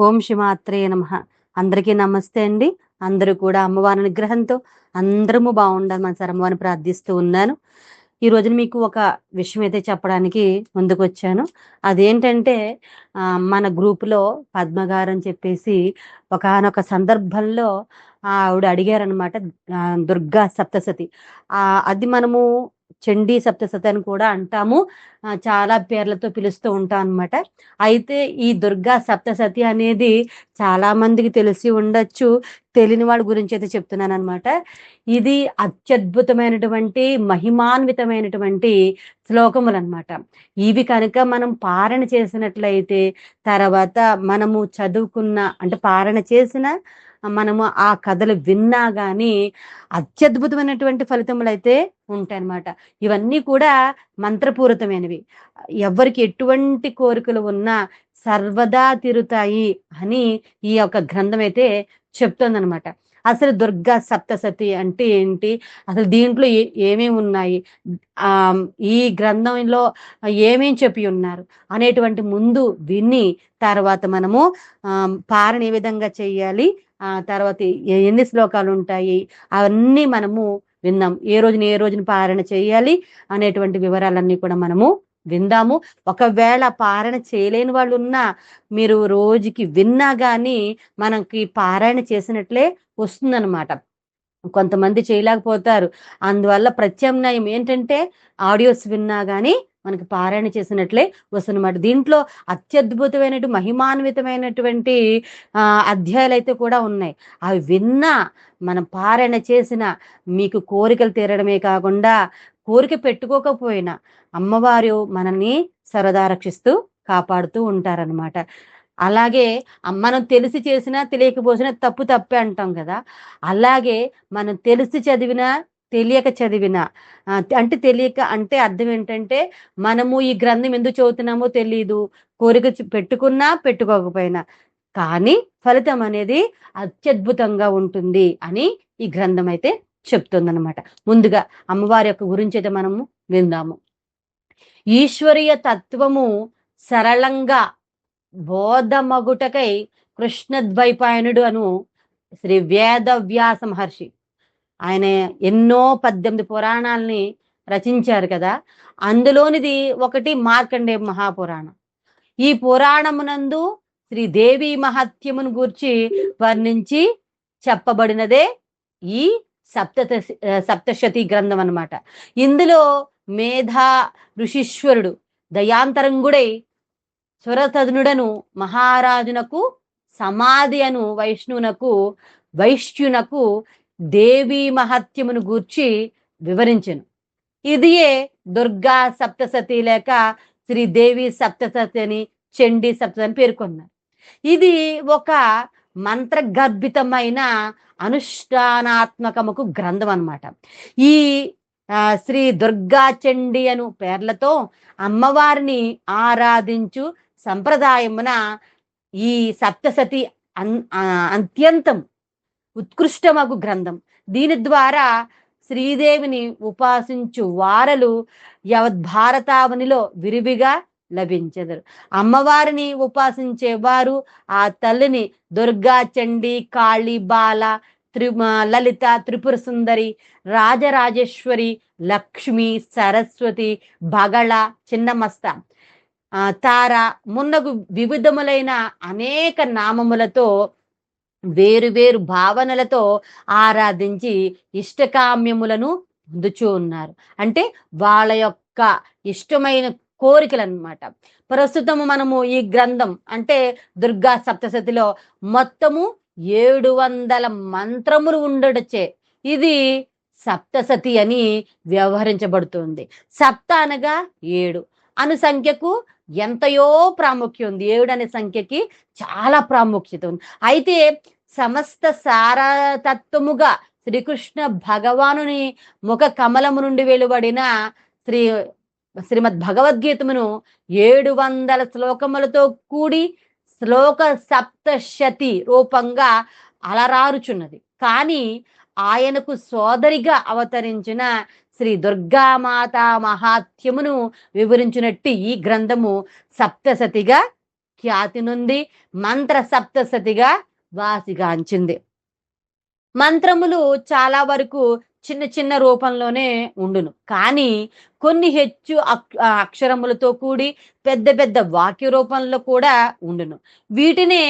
ఓం శిమాత్రే నమ. అందరికీ నమస్తే అండి. అందరూ కూడా అమ్మవారి అనుగ్రహంతో అందరము బాగుండాలి మన అమ్మవారిని ప్రార్థిస్తూ ఉన్నాను. ఈ రోజున మీకు ఒక విషయం అయితే చెప్పడానికి ముందుకు వచ్చాను అదేంటంటే మన గ్రూపులో పద్మగారు అని చెప్పేసి ఒకనొక సందర్భంలో ఆవిడ అడిగారనమాట దుర్గా సప్తసతి అది మనము చండీ సప్తసతి అని కూడా అంటాము. చాలా పేర్లతో పిలుస్తూ ఉంటాం అనమాట అయితే ఈ దుర్గా సప్తసతి అనేది చాలా మందికి తెలిసి ఉండొచ్చు. తెలియని వాళ్ళ గురించి అయితే చెప్తున్నాను అనమాట ఇది అత్యద్భుతమైనటువంటి మహిమాన్వితమైనటువంటి శ్లోకములు అనమాట ఇవి కనుక మనం పారణ చేసినట్లయితే తర్వాత మనము చదువుకున్న అంటే పారణ చేసిన మనము ఆ కథలు విన్నా కానీ అత్యద్భుతమైనటువంటి ఫలితములు అయితే ఉంటాయన్నమాట. ఇవన్నీ కూడా మంత్రపూరితమైనవి. ఎవరికి ఎటువంటి కోరికలు ఉన్నా సర్వదా తీరుతాయి అని ఈ యొక్క గ్రంథం అయితే చెప్తోందనమాట అసలు దుర్గా సప్తసతి అంటే ఏంటి? అసలు దీంట్లో ఏ- ఏమేమి ఉన్నాయి? ఆ ఈ గ్రంథంలో ఏమేం చెప్పి ఉన్నారు? అనేటువంటి ముందు విని తర్వాత మనము ఆ పారణ ఏ విధంగా చేయాలి? ఆ తర్వాత ఎన్ని శ్లోకాలు ఉంటాయి? అవన్నీ మనము విన్నాం. ఏ రోజున ఏ రోజున పారణ చేయాలి? అనేటువంటి వివరాలన్నీ కూడా మనము విందాము. ఒకవేళ పారణ చేయలేని వాళ్ళు ఉన్నా మీరు రోజుకి విన్నా కానీ మనకి పారాయణ చేసినట్లే వస్తుందన్నమాట. కొంతమంది చేయలేకపోతారు. అందువల్ల ప్రత్యామ్నాయం ఏంటంటే ఆడియోస్ విన్నా కానీ మనకి పారాయణ చేసినట్లే వస్తుందన్నమాట. దీంట్లో అత్యద్భుతమైనటు మహిమాన్వితమైనటువంటి అధ్యాయాలు అయితే కూడా ఉన్నాయి. అవి విన్నా మనం పారాయణ చేసిన మీకు కోరికలు తీరడమే కాకుండా కోరిక పెట్టుకోకపోయినా అమ్మవారు మనల్ని సరదా రక్షిస్తూ కాపాడుతూ ఉంటారనమాట అలాగే మనం తెలిసి చేసినా తెలియకపోసినా తప్పు తప్పే అంటాం కదా. అలాగే మనం తెలిసి చదివినా తెలియక చదివినా అంటే తెలియక అంటే అర్థం ఏంటంటే మనము ఈ గ్రంథం ఎందుకు చదువుతున్నామో తెలియదు కోరిక పెట్టుకున్నా పెట్టుకోకపోయినా. కానీ ఫలితం అనేది అత్యద్భుతంగా ఉంటుంది అని ఈ గ్రంథం అయితే చెప్తుందన్నమాట. ముందుగా అమ్మవారి యొక్క గురించి అయితే మనము విందాము. ఈశ్వరీయ తత్వము సరళంగా బోధమగుటకై కృష్ణద్వైపాయనుడు అను శ్రీ వేదవ్యాస మహర్షి. ఆయన ఎన్నో పద్దెనిమిది పురాణాలని రచించారు కదా. అందులోనిది ఒకటి మార్కండే మహాపురాణం. ఈ పురాణమునందు శ్రీ దేవి మహత్యమును గూర్చి వర్ణించి చెప్పబడినదే ఈ సప్త సప్తశతి గ్రంథం అన్నమాట. ఇందులో మేధా ఋషీశ్వరుడు దయాంతరంగుడై సురతనుడను మహారాజునకు సమాధి అను వైష్ణునకు వైశ్యునకు దేవీ మహత్యమును గూర్చి వివరించెను. ఇదియే దుర్గా సప్తసతి లేక శ్రీదేవి సప్తసతి అని చండీ సప్తసతి అని పేర్కొన్నారు. ఇది ఒక మంత్రగర్భితమైన అనుష్ఠానాత్మకముకు గ్రంథం అన్నమాట ఈ శ్రీ దుర్గాచండి అను పేర్లతో అమ్మవారిని ఆరాధించు సంప్రదాయమున ఈ సప్తసతి అన్ అత్యంతం ఉత్కృష్టమగు గ్రంథం. దీని ద్వారా శ్రీదేవిని ఉపాసించు వారలు యవద్భారతావనిలో విరివిగా లభించెదరు. అమ్మవారిని ఉపాసించేవారు ఆ తల్లిని దుర్గా చండి కాళీ బాల త్రి లలిత త్రిపుర సుందరి రాజరాజేశ్వరి లక్ష్మి సరస్వతి బగళ చిన్నమస్త ఆ, తార మున్నగు వివిధములైన అనేక నామములతో వేరు వేరు భావనలతో ఆరాధించి ఇష్టకామ్యములను పొందుచూ ఉన్నారు. అంటే వాళ్ళ యొక్క ఇష్టమైన కోరికలు అన్నమాట ప్రస్తుతము మనము ఈ గ్రంథం అంటే దుర్గా సప్తశతిలో మొత్తము ఏడు వందల మంత్రములు ఉండడచ్చే ఇది సప్తసతి అని వ్యవహరించబడుతుంది. సప్త అనగా ఏడు. అను సంఖ్యకు ఎంతయో ప్రాముఖ్యం ఉంది. ఏడు అనే సంఖ్యకి చాలా ప్రాముఖ్యత ఉంది. అయితే సమస్త సారతత్వముగా శ్రీకృష్ణ భగవానుని ముఖ కమలము నుండి వెలువడిన శ్రీ శ్రీమద్ భగవద్గీతమును ఏడు వందల శ్లోకములతో కూడి శ్లోక సప్తశతి రూపంగా అలరారుచున్నది. కానీ ఆయనకు సోదరిగా అవతరించిన శ్రీ దుర్గామాత మహాత్యమును వివరించినట్టు ఈ గ్రంథము సప్తసతిగా ఖ్యాతి నుండి మంత్ర సప్తసతిగా వాసిగాంచింది మంత్రములు చాలా వరకు చిన్న చిన్న రూపంలోనే ఉండును. కానీ కొన్ని హెచ్చు అక్షరములతో కూడి పెద్ద పెద్ద వాక్య రూపంలో కూడా ఉండును. వీటినే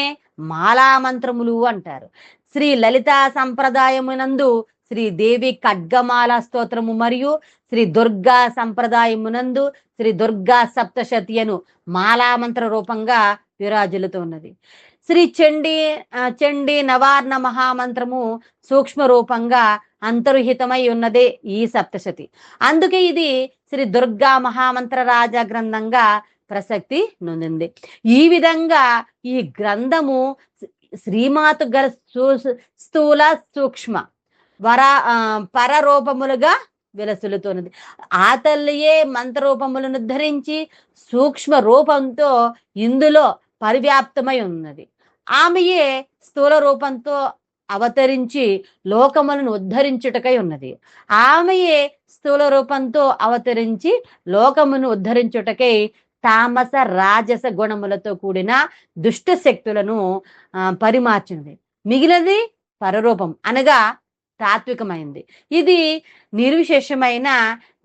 మాలా మంత్రములు అంటారు. శ్రీ లలితా సంప్రదాయమునందు శ్రీదేవి ఖడ్గమాల స్తోత్రము మరియు శ్రీ దుర్గా సంప్రదాయమునందు శ్రీ దుర్గా సప్తశతి అను మాలామంత్ర రూపంగా విరాజిల్లుతున్నది శ్రీ చండీ చండి చండీ నవార్ణ మహామంత్రము సూక్ష్మ రూపంగా అంతర్హితమై ఉన్నదే ఈ సప్తశతి. అందుకే ఇది శ్రీ దుర్గా మహామంత్ర రాజ గ్రంథంగా ప్రసక్తి నొందింది. ఈ విధంగా ఈ గ్రంథము శ్రీమాత గల సూ- స్థూల సూక్ష్మ వర ఆ, పరరూపములుగా విలసిల్లుతున్నది. ఆ తల్లియే మంత్రరూపములను ధరించి సూక్ష్మ రూపంతో ఇందులో పరివ్యాప్తమై ఉన్నది. ఆమెయే స్థూల రూపంతో అవతరించి లోకములను ఉద్ధరించుటకై ఉన్నది. ఆమెయే స్థూల రూపంతో అవతరించి లోకమును ఉద్ధరించుటకై తామస రాజస గుణములతో కూడిన దుష్ట శక్తులను పరిమార్చింది పరిమార్చినది. మిగిలినది పరరూపం అనగా తాత్వికమైంది. ఇది నిర్విశేషమైన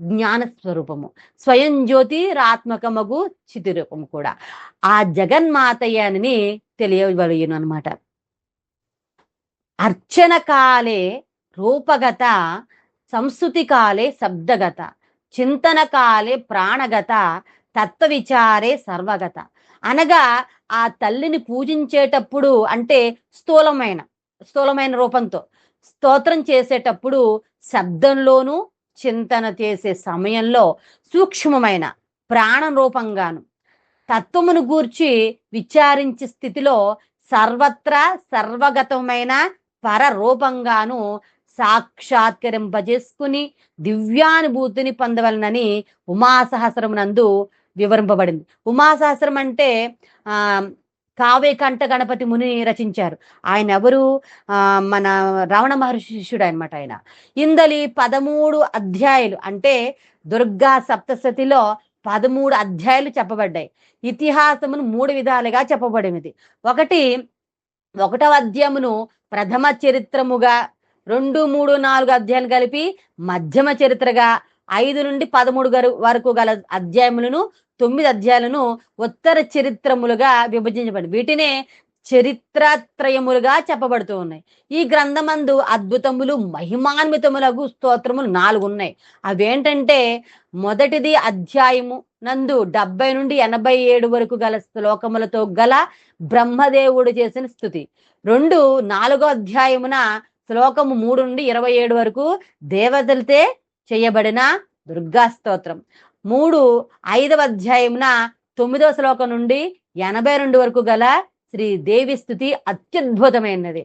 జ్ఞాన స్వరూపము స్వయం జ్యోతి రాత్మకమగు చితి రూపము కూడా. ఆ జగన్మాతయ్యని తెలియబడిను అనమాట అర్చన కాలే రూపగత సంస్కృతి కాలే శబ్దగత చింతన కాలే ప్రాణగత తత్వ విచారే సర్వగత. అనగా ఆ తల్లిని పూజించేటప్పుడు అంటే స్థూలమైన స్థూలమైన రూపంతో స్తోత్రం చేసేటప్పుడు శబ్దంలోనూ చింతన చేసే సమయంలో సూక్ష్మమైన ప్రాణ రూపంగాను. తత్వమును గూర్చి విచారించే స్థితిలో సర్వత్రా సర్వగతమైన పరరూపంగాను సాక్షాత్కరింపజేసుకుని దివ్యానుభూతిని పొందవలనని ఉమాసహస్రమునందు వివరింపబడింది. ఉమాసహస్రం అంటే కావే కంట గణపతి ముని రచించారు. ఆయన ఎవరు? ఆ మన రావణ మహర్షి శిష్యుడు అనమాట ఆయన. ఇందలి పదమూడు అధ్యాయులు అంటే దుర్గా సప్తశతిలో పదమూడు అధ్యాయులు చెప్పబడ్డాయి. ఇతిహాసమును మూడు విధాలుగా చెప్పబడినది. ఒకటి ఒకటవ అధ్యాయమును ప్రథమ చరిత్రముగా రెండు మూడు నాలుగు అధ్యాయాలు కలిపి మధ్యమ చరిత్రగా ఐదు నుండి పదమూడు గరు- వరకు గల అధ్యాయములను తొమ్మిది అధ్యాయాలను ఉత్తర చరిత్రములుగా విభజించబడి వీటినే చరిత్రత్రయములుగా చెప్పబడుతూ ఉన్నాయి. ఈ గ్రంథమందు అద్భుతములు మహిమాన్వితములకు స్తోత్రములు నాలుగు ఉన్నాయి. అవేంటంటే మొదటిది అధ్యాయము నందు డెబ్బై నుండి ఎనభై ఏడు వరకు గల శ్లోకములతో గల బ్రహ్మదేవుడు చేసిన స్థుతి. రెండు నాలుగో అధ్యాయమున శ్లోకము మూడు నుండి ఇరవై ఏడు వరకు దేవతలతే చేయబడిన దుర్గా స్తోత్రం మూడు ఐదవ అధ్యాయమున తొమ్మిదవ శ్లోకం నుండి ఎనభై రెండు వరకు గల శ్రీదేవి స్థుతి అత్యద్భుతమైనది.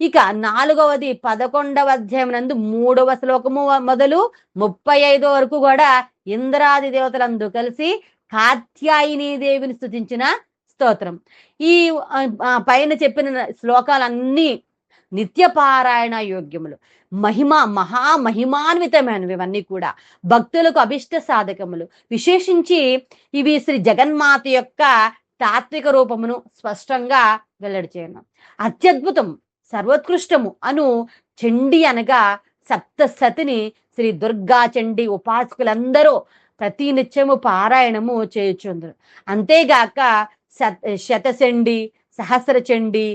ఇక నాలుగవది పదకొండవ అధ్యాయం నందు మూడవ శ్లోకము మొదలు ముప్పై ఐదో వరకు కూడా ఇంద్రాది దేవతలందు కలిసి కాత్యాయిని దేవిని స్థుతించిన స్తోత్రం. ఈ పైన చెప్పిన శ్లోకాలన్నీ నిత్య పారాయణ యోగ్యములు. మహిమ మహా మహిమాన్వితమైనవి ఇవన్నీ కూడా భక్తులకు అభిష్ట సాధకములు. విశేషించి ఇవి శ్రీ జగన్మాత యొక్క తాత్విక రూపమును స్పష్టంగా వెల్లడి చేయను అత్యద్భుతం సర్వోత్కృష్టము అను చండి అనగా సప్తసతిని శ్రీ దుర్గా చండి ఉపాసకులందరూ ప్రతి నిత్యము పారాయణము చేయుచుందరు. అంతేగాక శత శతచండి సహస్ర చండి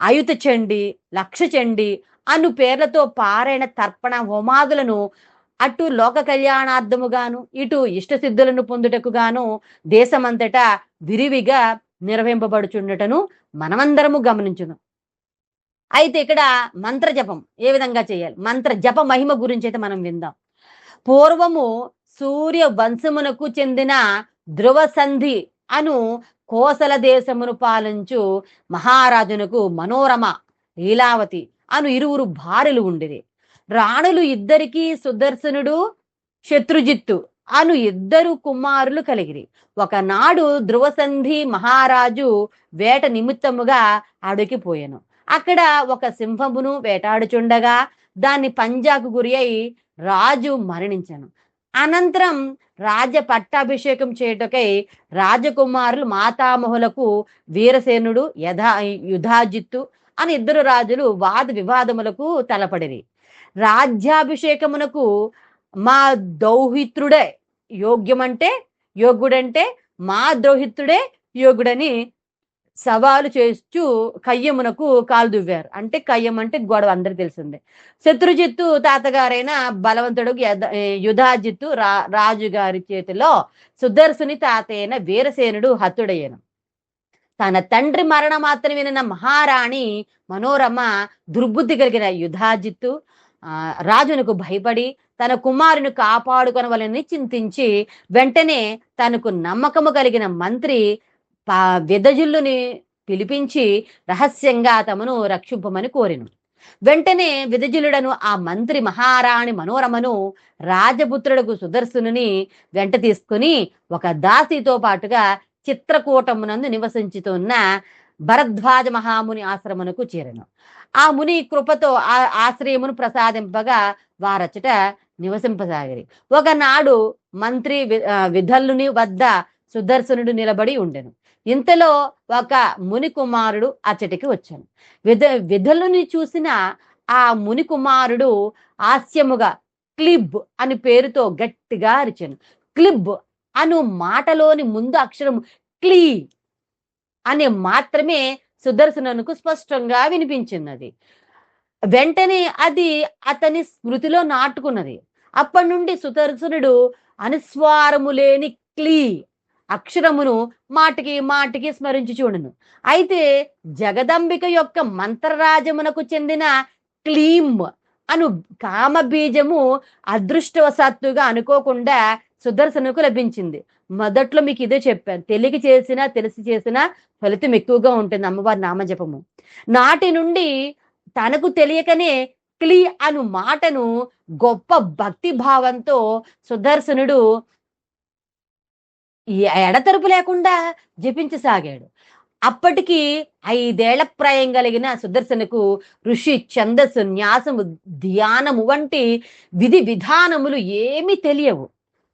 అయుత చండి లక్ష చండి అను పేర్లతో పారైన తర్పణ హోమాదులను అటు లోక కళ్యాణార్థముగాను ఇటు ఇష్టసిద్ధులను పొందుటకు గాను దేశమంతటా విరివిగా నిర్వహింపబడుచుండటను మనమందరము గమనించును. అయితే ఇక్కడ మంత్ర జపం ఏ విధంగా చేయాలి? మంత్ర జప మహిమ గురించి అయితే మనం విందాం. పూర్వము సూర్య వంశమునకు చెందిన ధ్రువ సంధి అను కోసల దేశమును పాలించు మహారాజునకు మనోరమ లీలావతి అను ఇరువురు భార్యలు ఉండేది రాణులు ఇద్దరికీ సుదర్శనుడు శత్రుజిత్తు అను ఇద్దరు కుమారులు కలిగిరి. ఒకనాడు ధ్రువసంధి మహారాజు వేట నిమిత్తముగా అడుగిపోయాను అక్కడ ఒక సింహమును వేటాడుచుండగా దాన్ని పంజాకు గురి అయి రాజు మరణించాను. అనంతరం రాజ పట్టాభిషేకం చేయుటకై రాజకుమారులు మాతామహులకు వీరసేనుడు యథా యుధాజిత్తు అని ఇద్దరు రాజులు వాద వివాదములకు తలపడిరి. రాజ్యాభిషేకమునకు మా దౌహిత్రుడే యోగ్యమంటే యోగ్యుడంటే మా ద్రోహిత్రుడే యోగుడని సవాలు చేస్తూ కయ్యమునకు కాలు దువ్వారు. అంటే కయ్యం అంటే గొడవ అందరికి తెలిసిందే. శత్రుజిత్తు తాతగారైన బలవంతుడు యుధాజిత్తు రా రాజుగారి చేతిలో సుదర్శుని తాతయ్యన వీరసేనుడు హతుడయ్యను తన తండ్రి మరణ మాత్రం వినిన మహారాణి మనోరమ దుర్బుద్ధి కలిగిన యుధాజిత్తు ఆ, రాజునకు భయపడి తన కుమారుని కాపాడుకొనవలని చింతించి వెంటనే తనకు నమ్మకము కలిగిన మంత్రి విదజుల్లుని పిలిపించి రహస్యంగా తమను రక్షింపమని కోరిను. వెంటనే విదజులుడను ఆ మంత్రి మహారాణి మనోరమను రాజపుత్రుడుకు సుదర్శనుని వెంట తీసుకుని ఒక దాసితో పాటుగా చిత్రకూటమునందు నివసించుతున్న భరద్వాజ మహాముని ఆశ్రమునకు చేరను. ఆ ముని కృపతో ఆ ఆశ్రయమును ప్రసాదింపగా వారచట నివసింపసాగిరి. ఒకనాడు మంత్రి వి- విధల్లుని వద్ద సుదర్శనుడు నిలబడి ఉండెను. ఇంతలో ఒక ముని కుమారుడు అచ్చటికి వచ్చాను విధ విధులని చూసిన ఆ ముని కుమారుడు హాస్యముగా క్లిబ్ అని పేరుతో గట్టిగా అరిచాను క్లిబ్ అను మాటలోని ముందు అక్షరం క్లీ అనే మాత్రమే సుదర్శనకు స్పష్టంగా వినిపించినది. వెంటనే అది అతని స్మృతిలో నాటుకున్నది. అప్పటి నుండి సుదర్శనుడు అనుస్వారము లేని క్లీ అక్షరమును మాటికి మాటికి స్మరించి చూడను. అయితే జగదంబిక యొక్క మంత్రరాజమునకు చెందిన క్లీమ్ అను కామ బీజము అదృష్టవశాత్తుగా అనుకోకుండా సుదర్శనకు లభించింది. మొదట్లో మీకు ఇదే చెప్పాను. తెలియక చేసినా తెలిసి చేసినా ఫలితం ఎక్కువగా ఉంటుంది అమ్మవారి నామజపము. నాటి నుండి తనకు తెలియకనే క్లీ అను మాటను గొప్ప భక్తి భావంతో సుదర్శనుడు ఎడతెరుపు లేకుండా జపించసాగాడు. అప్పటికి ఐదేళ్ళ ప్రాయం కలిగిన సుదర్శనకు ఋషి ఛందస్సు న్యాసము ధ్యానము వంటి విధి విధానములు ఏమీ తెలియవు.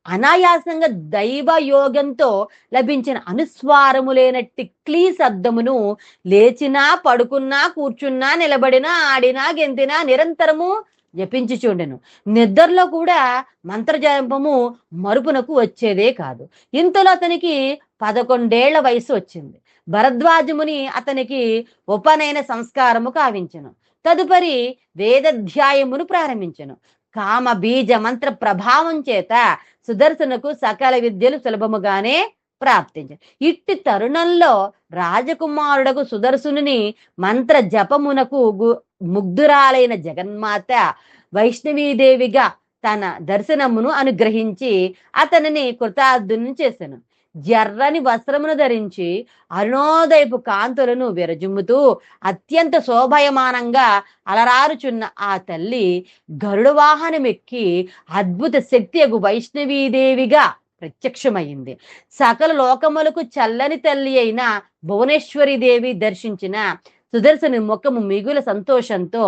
అనాయాసంగా దైవ యోగంతో లభించిన అనుస్వారము లేనట్టి క్లీ శబ్దమును లేచినా పడుకున్నా కూర్చున్నా నిలబడినా ఆడినా గెంతినా నిరంతరము జపించి చూడెను నిద్రలో కూడా మంత్రజపము మరుపునకు వచ్చేదే కాదు. ఇంతలో అతనికి పదకొండేళ్ళ వయసు వచ్చింది. భరద్వాజముని అతనికి ఉపనయన సంస్కారము కావించెను. తదుపరి వేదధ్యాయమును ప్రారంభించెను. కామ బీజ మంత్ర ప్రభావం చేత సుదర్శనకు సకల విద్యలు సులభముగానే ప్రాప్తించను ఇట్టి తరుణంలో రాజకుమారుడకు సుదర్శనుని మంత్ర జపమునకు గు- ముగ్ధురాలైన జగన్మాత వైష్ణవీదేవిగా తన దర్శనమును అనుగ్రహించి అతనిని కృతార్థుని చేశాను. జర్రని వస్త్రమును ధరించి అరుణోదయపు కాంతులను విరజుమ్ముతూ అత్యంత శోభయమానంగా అలరారుచున్న ఆ తల్లి గరుడ వాహనమెక్కి అద్భుత శక్తి అగు వైష్ణవీదేవిగా ప్రత్యక్షమైంది. సకల లోకములకు చల్లని తల్లి అయిన భువనేశ్వరి దేవి దర్శించిన సుదర్శని ముఖము మిగుల సంతోషంతో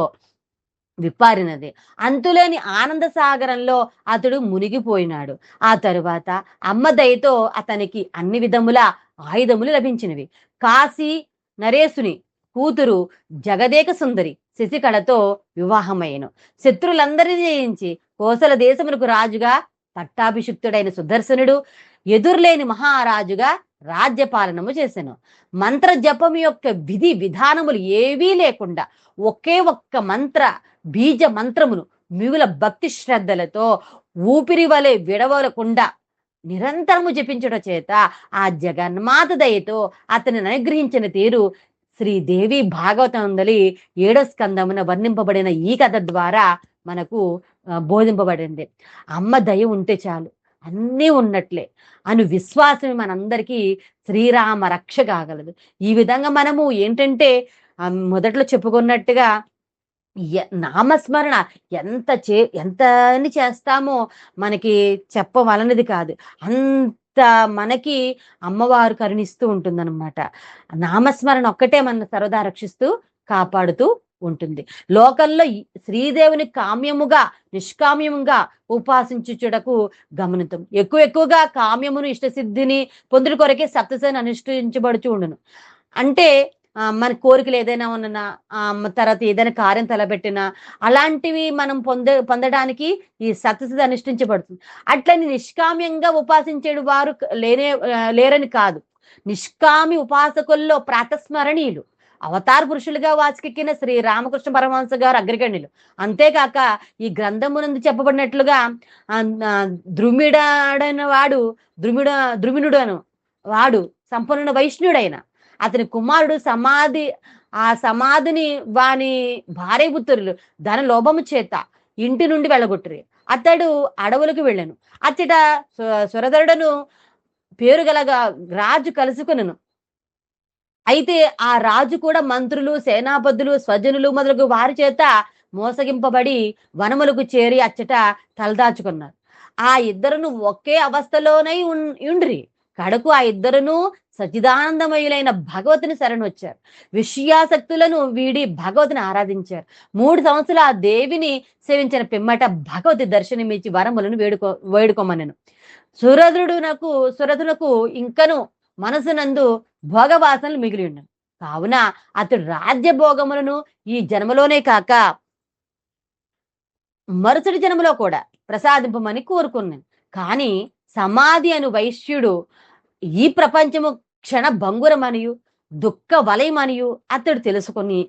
విప్పారినది. అంతులేని ఆనంద సాగరంలో అతడు మునిగిపోయినాడు. ఆ తరువాత అమ్మ దయతో అతనికి అన్ని విధముల ఆయుధములు లభించినవి. కాశీ నరేశుని కూతురు జగదేక సుందరి శశికళతో వివాహమైన శత్రులందరినీ జయించి కోసల దేశమునకు రాజుగా పట్టాభిషిక్తుడైన సుదర్శనుడు ఎదురులేని మహారాజుగా రాజ్యపాలనము చేశాను మంత్ర జపం యొక్క విధి విధానములు ఏవీ లేకుండా ఒకే ఒక్క మంత్ర బీజ మంత్రమును మిగుల భక్తి శ్రద్ధలతో ఊపిరి వలె విడవలకుండా నిరంతరము జపించుట చేత ఆ జగన్మాత దయతో అతని అనుగ్రహించిన తీరు శ్రీదేవి భాగవతందలి ఏడో స్కందమున వర్ణింపబడిన ఈ కథ ద్వారా మనకు బోధింపబడింది. అమ్మ దయ ఉంటే చాలు. అన్నీ ఉన్నట్లే. అను విశ్వాసమే మనందరికీ శ్రీరామ రక్ష కాగలదు. ఈ విధంగా మనము ఏంటంటే మొదట్లో చెప్పుకున్నట్టుగా నామస్మరణ ఎంత చే ఎంత అని చేస్తామో మనకి చెప్పవలనది కాదు. అంత మనకి అమ్మవారు కరుణిస్తూ ఉంటుందన్నమాట. నామస్మరణ ఒక్కటే మన సరదా రక్షిస్తూ కాపాడుతూ ఉంటుంది. లోకంలో శ్రీదేవుని శ్రీదేవిని కామ్యముగా నిష్కామ్యముగా ఉపాసించుటకు గమనితం. ఎక్కువ ఎక్కువగా కామ్యమును ఇష్టసిద్ధిని పొందుడు కొరకే సత్యసేన అనుష్ఠించబడుచు ఉండును. అంటే మన కోరికలు ఏదైనా ఉన్నా ఆ, తర్వాత ఏదైనా కార్యం తలబెట్టినా అలాంటివి మనం పొంద పొందడానికి ఈ సత్యసిద్ధి అనుష్ఠించబడుతుంది. అట్లని నిష్కామ్యంగా ఉపాసించేడు వారు లేనే లేరని కాదు. నిష్కామి ఉపాసకుల్లో ప్రాతస్మరణీయులు. అవతార పురుషులుగా వాచికెక్కిన శ్రీ రామకృష్ణ పరమహంస గారు అగ్రగణ్యులు. అంతేకాక ఈ గ్రంథమునందు చెప్పబడినట్లుగా ద్రుమిడాడైన వాడు ద్రుమిడ ద్రుమినుడు అను వాడు సంపూర్ణ వైష్ణుడైన. అతని కుమారుడు సమాధి ఆ సమాధిని వాని భార్య పుత్రులు ధన లోభము చేత ఇంటి నుండి వెళ్ళగొట్టురి. అతడు అడవులకు వెళ్ళాను. అచ్చట సురధరుడను పేరు గలగా రాజు కలుసుకునను. అయితే ఆ రాజు కూడా మంత్రులు సేనాపతులు స్వజనులు మొదలగు వారి చేత మోసగింపబడి వనములకు చేరి అచ్చట తలదాచుకున్నారు. ఆ ఇద్దరును ఒకే అవస్థలోనై ఉండ్రి కడకు ఆ ఇద్దరును సచిదానందమయులైన భగవతిని శరణొచ్చారు. విషయాసక్తులను వీడి భగవతిని ఆరాధించారు. మూడు సంవత్సరాలు ఆ దేవిని సేవించిన పిమ్మట భగవతి దర్శనమిచ్చి వరములను వేడుకో వేడుకోమనను. సురధుడునకు సురధునకు ఇంకను మనసునందు భోగవాసనలు మిగిలి ఉండను కావున అతడు రాజ్య భోగములను ఈ జన్మలోనే కాక మరుసటి జన్మలో కూడా ప్రసాదింపమని కోరుకున్నాను. కానీ సమాధి అను వైశ్యుడు ఈ ప్రపంచము క్షణ భంగురమనియు దుఃఖ వలయమనియు అతడు తెలుసుకుని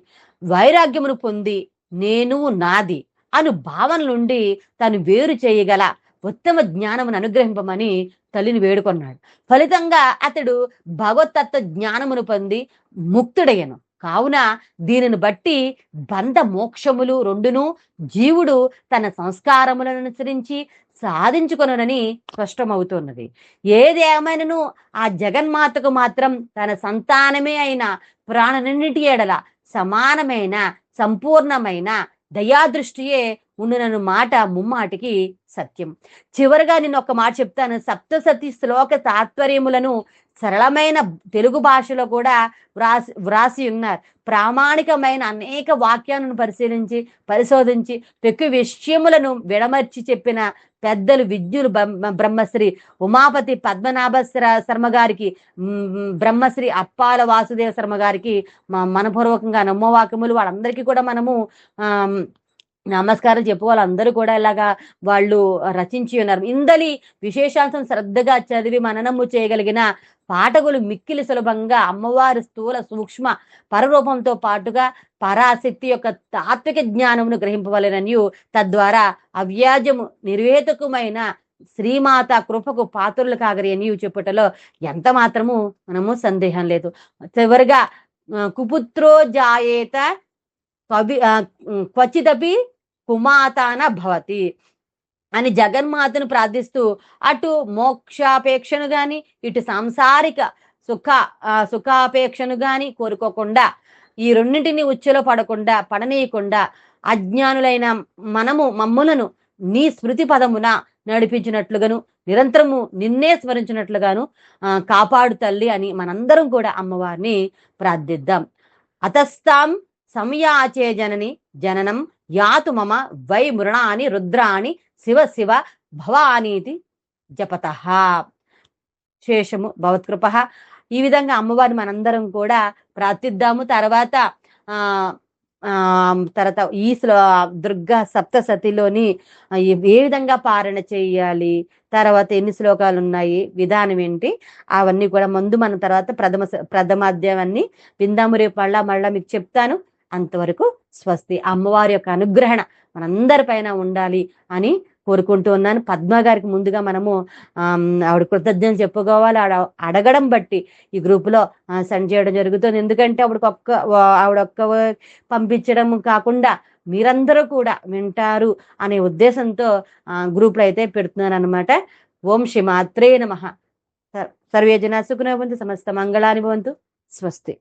వైరాగ్యమును పొంది నేను నాది అను భావన నుండి తను వేరు చేయగల ఉత్తమ జ్ఞానమును అనుగ్రహింపమని తల్లిని వేడుకొన్నాడు. ఫలితంగా అతడు భగవతత్వ జ్ఞానమును పొంది ముక్తుడయ్యను. కావున దీనిని బట్టి బంధ మోక్షములు రెండును జీవుడు తన సంస్కారములను అనుసరించి సాధించుకొనునని స్పష్టమవుతున్నది. ఏదేమైనను ఆ జగన్మాతకు మాత్రం తన సంతానమే అయిన ప్రాణనన్నిటి ఏడల సమానమైన సంపూర్ణమైన దయాదృష్టియే ఉండునను మాట ముమ్మాటికి సత్యం. చివరిగా నేను ఒక మాట చెప్తాను. సప్తసతి శ్లోక తాత్పర్యములను సరళమైన తెలుగు భాషలో కూడా వ్రాసి వ్రాసి ఉన్నారు. ప్రామాణికమైన అనేక వాక్యాలను పరిశీలించి పరిశోధించి పెక్కు విషయములను విడమర్చి చెప్పిన పెద్దలు విద్యులు బ్రహ్మశ్రీ ఉమాపతి పద్మనాభ శర్మ గారికి బ్రహ్మశ్రీ అప్పాల వాసుదేవ శర్మ గారికి మనపూర్వకంగా నమ్మవాక్యములు. వాళ్ళందరికీ కూడా మనము నమస్కారం చెప్పు వాళ్ళందరూ కూడా ఇలాగా వాళ్ళు రచించి ఉన్నారు. ఇందలి విశేషాంశం శ్రద్ధగా చదివి మననము చేయగలిగిన పాఠకులు మిక్కిలి సులభంగా అమ్మవారి స్థూల సూక్ష్మ పరరూపంతో పాటుగా పరాశక్తి యొక్క తాత్విక జ్ఞానమును గ్రహింపవలెననియు తద్వారా అవ్యాజము నిర్వేతకమైన శ్రీమాత కృపకు పాత్రులు కాగరి అని చెప్పుటలో ఎంత మాత్రము మనము సందేహం లేదు. చివరిగా కుపుత్రో జాయేత కవి క్వచిదపి కుమాతాన భవతి అని జగన్మాతను ప్రార్థిస్తూ అటు మోక్షాపేక్షను గాని ఇటు సాంసారిక సుఖ సుఖాపేక్షను గాని కోరుకోకుండా ఈ రెండింటిని ఉచ్చులో పడకుండా పడనీయకుండా అజ్ఞానులైన మనము మమ్ములను నీ స్మృతి పదమున నడిపించినట్లుగాను నిరంతరము నిన్నే స్మరించినట్లుగాను కాపాడు తల్లి అని మనందరం కూడా అమ్మవారిని ప్రార్థిద్దాం. అతస్తాం సంయాచే జనని జననం యాతు మమ వై మృణాని రుద్రాని శివ శివ భవానీతి జపత. శేషము భవత్కృప. ఈ విధంగా అమ్మవారిని మనందరం కూడా ప్రార్థిద్దాము. తర్వాత ఆ తర్వాత ఈ దుర్గా సప్తసతిలోని ఏ- విధంగా పారణ చేయాలి తర్వాత ఎన్ని శ్లోకాలు ఉన్నాయి విధానం ఏంటి అవన్నీ కూడా ముందు మన తర్వాత ప్రథమ ప్రథమాధ్యాయాన్ని విందాము. రేపు మళ్ళా మళ్ళా మీకు చెప్తాను. అంతవరకు స్వస్తి. అమ్మవారి యొక్క అనుగ్రహణ మనందరి పైన ఉండాలి అని కోరుకుంటూ ఉన్నాను. పద్మ గారికి ముందుగా మనము ఆవిడ కృతజ్ఞత చెప్పుకోవాలి. ఆడ అడగడం బట్టి ఈ గ్రూపులో సెండ్ చేయడం జరుగుతుంది. ఎందుకంటే ఆవిడకి ఒక్క ఆవిడ ఒక్క పంపించడం కాకుండా మీరందరూ కూడా వింటారు అనే ఉద్దేశంతో గ్రూప్లో అయితే పెడుతున్నాను అనమాట ఓం శ్రీ మాత్రే నమ సర్వేజన జన సమస్త మంగళాని భవంతు. స్వస్తి.